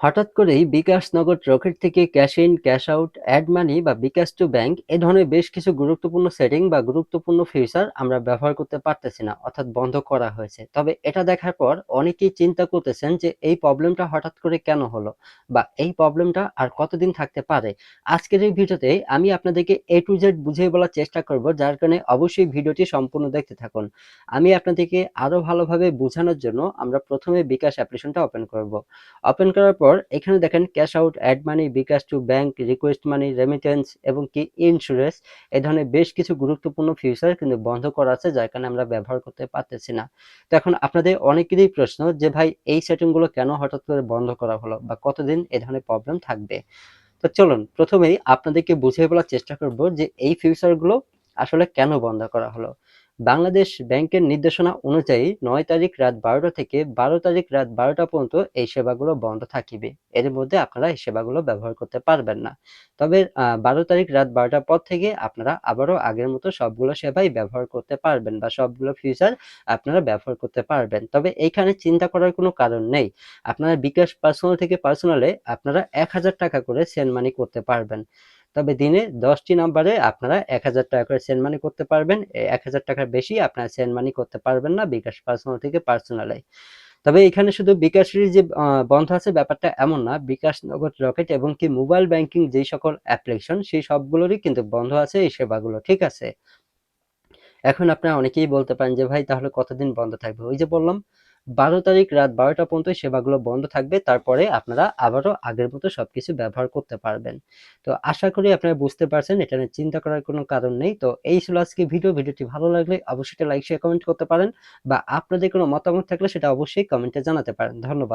হঠাৎ করেই বিকাশ নগদ রকেট থেকে cash in, cash out, add money বা বিকাশ টু ব্যাংক এ ধরনের বেশ কিছু গুরুত্বপূর্ণ সেটিং বা গুরুত্বপূর্ণ ফিচার আমরা ব্যবহার করতে পারতেছি না, অর্থাৎ বন্ধ করা হয়েছে। তবে এটা দেখার পর অনেকেই চিন্তা করতেছেন যে এই প্রবলেমটা হঠাৎ করে কেন হলো বা এই প্রবলেমটা আর কতদিন থাকতে পারে। আজকের এই ভিডিওতে আমি আপনাদেরকে এ টু জেড বুঝিয়ে বলার চেষ্টা করব, যার কারণে অবশ্যই ভিডিওটি সম্পূর্ণ দেখতে থাকুন। আমি আপনাদেরকে আরও ভালোভাবে বোঝানোর জন্য আমরা প্রথমে বিকাশ অ্যাপ্লিকেশনটা ওপেন করব। ওপেন করার পর এখানে দেখেন cash out add money bKash to bank request money remittance এবং কি ইন্স্যুরেন্স এই ধরনের বেশ কিছু গুরুত্বপূর্ণ ফিউচার কিন্তু বন্ধ করা আছে, যার কারণে আমরা ব্যবহার করতে পারতেছি না। তো এখন আপনাদের অনেকেরই প্রশ্ন যে, ভাই, এই সেটিংগুলো কেন হঠাৎ করে বন্ধ করা হলো বা কতদিন এ ধরনের প্রবলেম থাকবে? তো চলুন, প্রথমেই আপনাদেরকে বুঝিয়ে বলার চেষ্টা করব যে, এই ফিউচারগুলো আসলে কেন বন্ধ করা হলো। বাংলাদেশ ব্যাংকের নির্দেশনা অনুযায়ী নয় তারিখ রাত বারোটা থেকে বারো তারিখ রাত বারোটা পর্যন্ত এই সেবাগুলো বন্ধ থাকিবে। এর মধ্যে আপনারা এই সেবাগুলো ব্যবহার করতে পারবেন না। তবে বারো তারিখ রাত বারোটার পর থেকে আপনারা আবারও আগের মতো সবগুলো সেবাই ব্যবহার করতে পারবেন বা সবগুলো ফিউচার আপনারা ব্যবহার করতে পারবেন। তবে এইখানে চিন্তা করার কোনো কারণ নেই। আপনারা বিকাশ পার্সোনাল থেকে পার্সোনালে আপনারা এক হাজার টাকা করে সেন্ড মানি করতে পারবেন। তবে দিনে দশটি নাম্বারে আপনারা এক হাজার টাকা করে সেন্ড মানি করতে পারবেন। এক হাজার টাকার বেশি আপনারা সেন্ড মানি করতে পারবেন না বিকাশ পার্সোনাল থেকে পার্সোনালে তবে এখানে শুধু বিকাশের যে বন্ধ আছে ব্যাপারটা এমন না। বিকাশ নগদ রকেট এবং কি মোবাইল ব্যাংকিং যেই সকল অ্যাপ্লিকেশন সেই সবগুলোরই কিন্তু বন্ধ আছে, এই সেবাগুলো ঠিক আছে। এখন আপনারা অনেকেই বলতে পারেন যে, ভাই, তাহলে কতদিন বন্ধ থাকবে? ওই যে বললাম বারো তারিখ রাত বারোটা পর্যন্ত সেবাগুলো বন্ধ থাকবে। তারপরে আপনারা আবারও আগের মতো সবকিছু ব্যবহার করতে পারবেন। তো আশা করি আপনারা বুঝতে পারছেন, এটা নিয়ে চিন্তা করার কোনো কারণ নেই। তো এই ছিল আজকে ভিডিও। ভিডিওটি ভালো লাগলে অবশ্যই লাইক শেয়ার কমেন্ট করতে পারেন বা আপনাদের কোনো মতামত থাকলে সেটা অবশ্যই কমেন্টে জানাতে পারেন। ধন্যবাদ।